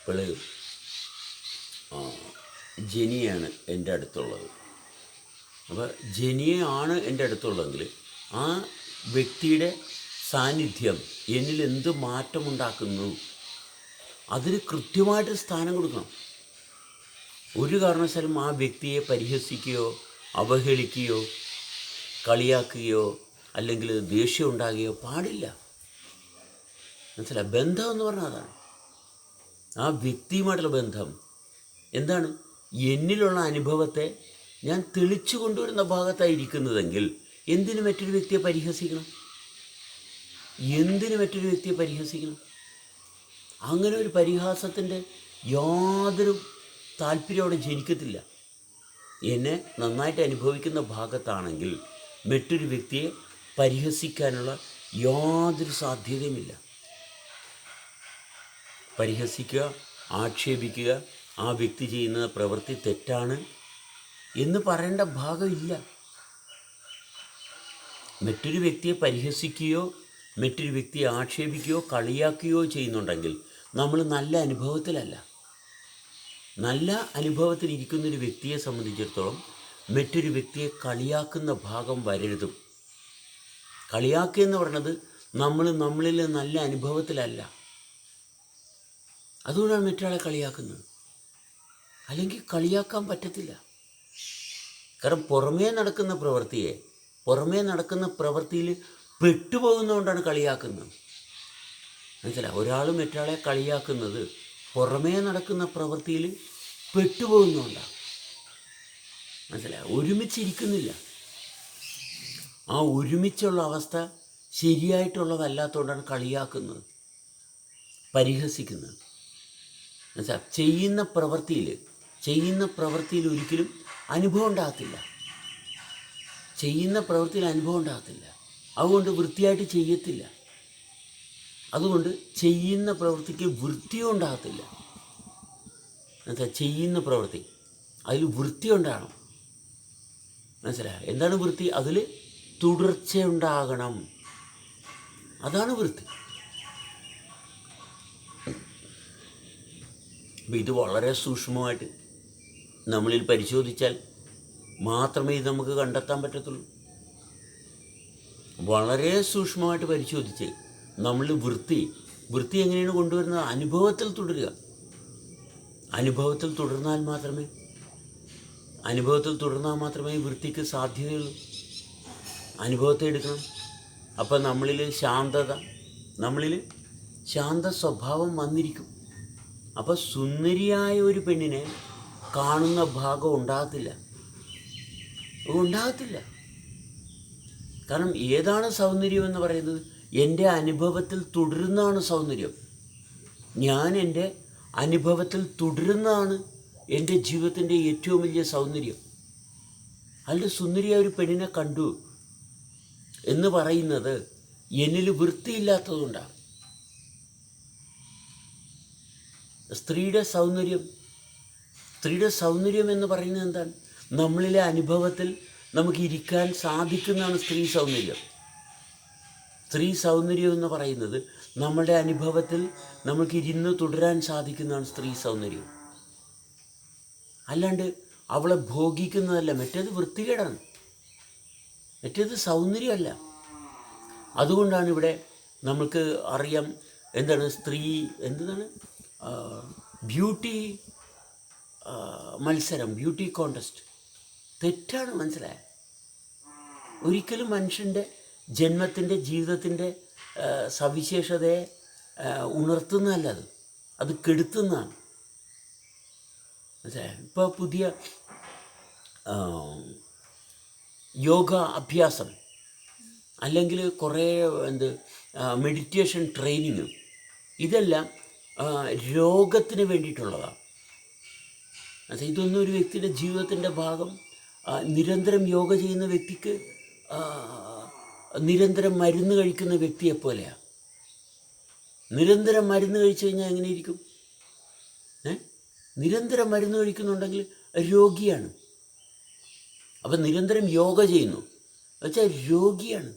ഇപ്പോൾ ജനിയാണ് എന്റെ അടുത്തുള്ളത്. അപ്പോൾ ജനിയാണ് എന്റെ അടുത്തുള്ളതെങ്കിൽ ആ വ്യക്തിയുടെ സാന്നിധ്യം എന്നിൽ എന്ത് മാറ്റമുണ്ടാക്കുന്നു? അതിന് കൃത്യമായിട്ട് സ്ഥാനം കൊടുക്കണം. ഒരു കാരണവശാലും ആ വ്യക്തിയെ പരിഹസിക്കുകയോ അവഹേളിക്കുകയോ കളിയാക്കുകയോ അല്ലെങ്കിൽ ദേഷ്യം ഉണ്ടാകുകയോ പാടില്ല. മനസ്സിലായി ബന്ധം എന്ന് പറഞ്ഞാൽ അതാണ്. ആ വ്യക്തിയുമായിട്ടുള്ള ബന്ധം എന്താണ്? എന്നിലുള്ള അനുഭവത്തെ ഞാൻ തെളിച്ചു കൊണ്ടുവരുന്ന ഭാഗത്തായിരിക്കുന്നതെങ്കിൽ എന്തിന് മറ്റൊരു വ്യക്തിയെ പരിഹസിക്കണം? എന്തിന് മറ്റൊരു വ്യക്തിയെ പരിഹസിക്കണം? അങ്ങനെ ഒരു പരിഹാസത്തിന്റെ യാതൊരു താല്പര്യം അവിടെ ജനിക്കത്തില്ല. എന്നെ നന്നായിട്ട് അനുഭവിക്കുന്ന ഭാഗത്താണെങ്കിൽ മറ്റൊരു വ്യക്തിയെ പരിഹസിക്കാനുള്ള യാതൊരു സാധ്യതയുമില്ല. പരിഹസിക്കുക ആക്ഷേപിക്കുക ആ വ്യക്തി ചെയ്യുന്ന പ്രവൃത്തി തെറ്റാണ് എന്ന് പറയേണ്ട ഭാഗമില്ല മറ്റൊരു വ്യക്തിയെ പരിഹസിക്കുകയോ മറ്റൊരു വ്യക്തിയെ ആക്ഷേപിക്കുകയോ കളിയാക്കുകയോ ചെയ്യുന്നുണ്ടെങ്കിൽ നമ്മൾ നല്ല അനുഭവത്തിലല്ല. നല്ല അനുഭവത്തിലിരിക്കുന്ന ഒരു വ്യക്തിയെ സംബന്ധിച്ചിടത്തോളം മറ്റൊരു വ്യക്തിയെ കളിയാക്കുന്ന ഭാഗം വരരുതും. കളിയാക്കുക എന്ന് പറയുന്നത് നമ്മൾ നമ്മളിൽ നല്ല അനുഭവത്തിലല്ല. അതുകൊണ്ടാണ് മറ്റൊരാളെ കളിയാക്കുന്നത്. അല്ലെങ്കിൽ കളിയാക്കാൻ പറ്റത്തില്ല. കാരണം പുറമേ നടക്കുന്ന പ്രവൃത്തിയെ പുറമേ നടക്കുന്ന പ്രവൃത്തിയിൽ പെട്ടുപോകുന്നതുകൊണ്ടാണ് കളിയാക്കുന്നത്. മനസ്സിലായി ഒരാൾ മറ്റൊരാളെ കളിയാക്കുന്നത് പുറമേ നടക്കുന്ന പ്രവൃത്തിയിൽ പെട്ടുപോകുന്നതുകൊണ്ടാണ് മനസ്സിലായി ഒരുമിച്ചിരിക്കുന്നില്ല. ആ ഒരുമിച്ചുള്ള അവസ്ഥ ശരിയായിട്ടുള്ളതല്ലാത്തതുകൊണ്ടാണ് കളിയാക്കുന്നത് പരിഹസിക്കുന്നത്. മനസ്സിലായി ചെയ്യുന്ന പ്രവൃത്തിയിൽ ചെയ്യുന്ന പ്രവൃത്തിയിൽ ഒരിക്കലും അനുഭവം ഉണ്ടാകത്തില്ല. ചെയ്യുന്ന പ്രവൃത്തിയിൽ അനുഭവം ഉണ്ടാകത്തില്ല. അതുകൊണ്ട് വൃത്തിയായിട്ട് ചെയ്യത്തില്ല. അതുകൊണ്ട് ചെയ്യുന്ന പ്രവൃത്തിക്ക് വൃത്തിയും ഉണ്ടാകത്തില്ല. എന്നുവെച്ചാൽ ചെയ്യുന്ന പ്രവൃത്തി അതിൽ വൃത്തി ഉണ്ടാകണം. മനസ്സിലായോ? എന്താണ് വൃത്തി? അതിൽ തുടർച്ചയുണ്ടാകണം. അതാണ് വൃത്തി. ഇത് വളരെ സൂക്ഷ്മമായിട്ട് നമ്മളിൽ പരിശോധിച്ചാൽ മാത്രമേ ഇത് നമുക്ക് കണ്ടെത്താൻ പറ്റത്തുള്ളൂ. വളരെ സൂക്ഷ്മമായിട്ട് പരിശോധിച്ച് നമ്മൾ വൃത്തി വൃത്തി എങ്ങനെയാണ് കൊണ്ടുവരുന്നത്? അനുഭവത്തിൽ തുടരുക. അനുഭവത്തിൽ തുടർന്നാൽ മാത്രമേ അനുഭവത്തിൽ തുടർന്നാൽ മാത്രമേ വൃത്തിക്ക് സാധ്യതയുള്ളൂ. അനുഭവത്തെ എടുക്കണം. അപ്പം നമ്മളിൽ ശാന്തത നമ്മളിൽ ശാന്ത സ്വഭാവം വന്നിരിക്കും. അപ്പോൾ സുന്ദരിയായ ഒരു പെണ്ണിനെ കാണുന്ന ഭാഗം ഉണ്ടാകത്തില്ല. ഉണ്ടാകത്തില്ല. കാരണം ഏതാണ് സൗന്ദര്യം എന്ന് പറയുന്നത്? എന്റെ അനുഭവത്തിൽ തുടരുന്നതാണ് സൗന്ദര്യം. ഞാൻ എന്റെ അനുഭവത്തിൽ തുടരുന്നതാണ് എന്റെ ജീവിതത്തിന്റെ ഏറ്റവും വലിയ സൗന്ദര്യം. അല്ല സുന്ദരിയായ ഒരു പെണ്ണിനെ കണ്ടു എന്ന് പറയുന്നത് എന്നിൽ വൃത്തിയില്ലാത്തതുകൊണ്ടാണ്. സ്ത്രീയുടെ സൗന്ദര്യം സ്ത്രീയുടെ സൗന്ദര്യം എന്ന് പറയുന്നത് എന്താണ്? നമ്മളിലെ അനുഭവത്തിൽ നമുക്ക് ഇരിക്കാൻ സാധിക്കുന്നതാണ് സ്ത്രീ സൗന്ദര്യം. സ്ത്രീ സൗന്ദര്യം എന്ന് പറയുന്നത് നമ്മുടെ അനുഭവത്തിൽ നമുക്ക് ഇരുന്ന് തുടരാൻ സാധിക്കുന്നതാണ് സ്ത്രീ സൗന്ദര്യം. അല്ലാണ്ട് അവളെ ഭോഗിക്കുന്നതല്ല മറ്റേത് വൃത്തികേടാണ്. മറ്റേത് സൗന്ദര്യമല്ല. അതുകൊണ്ടാണ് ഇവിടെ നമുക്ക് അറിയാം എന്താണ് സ്ത്രീ എന്താണ്? ബ്യൂട്ടി മത്സരം ബ്യൂട്ടി കോണ്ടസ്റ്റ്. തെറ്റാണ് മനസ്സിലായ. ഒരിക്കലും മനുഷ്യന്റെ ജന്മത്തിന്റെ ജീവിതത്തിന്റെ സവിശേഷതയെ ഉണർത്തുന്നതല്ല അത്. അത് കെടുത്തുന്നതാണ്. മനസ്സിലായ? ഇപ്പോൾ പുതിയ യോഗ അഭ്യാസം അല്ലെങ്കിൽ കുറേ എന്ത് മെഡിറ്റേഷൻ ട്രെയിനിങ് ഇതെല്ലാം രോഗത്തിന് വേണ്ടിയിട്ടുള്ളതാണ്. അത് ഇതൊന്നും ഒരു വ്യക്തിയുടെ ജീവിതത്തിന്റെ ഭാഗം നിരന്തരം യോഗ ചെയ്യുന്ന വ്യക്തിക്ക് നിരന്തരം മരുന്ന് കഴിക്കുന്ന വ്യക്തിയെ പോലെയാണ് നിരന്തരം മരുന്ന് കഴിച്ചു കഴിഞ്ഞാൽ എങ്ങനെ ഇരിക്കും ഏ? നിരന്തരം മരുന്ന് കഴിക്കുന്നുണ്ടെങ്കിൽ രോഗിയാണ്. അപ്പം നിരന്തരം യോഗ ചെയ്യുന്നു. വെച്ചാൽ രോഗിയാണ്.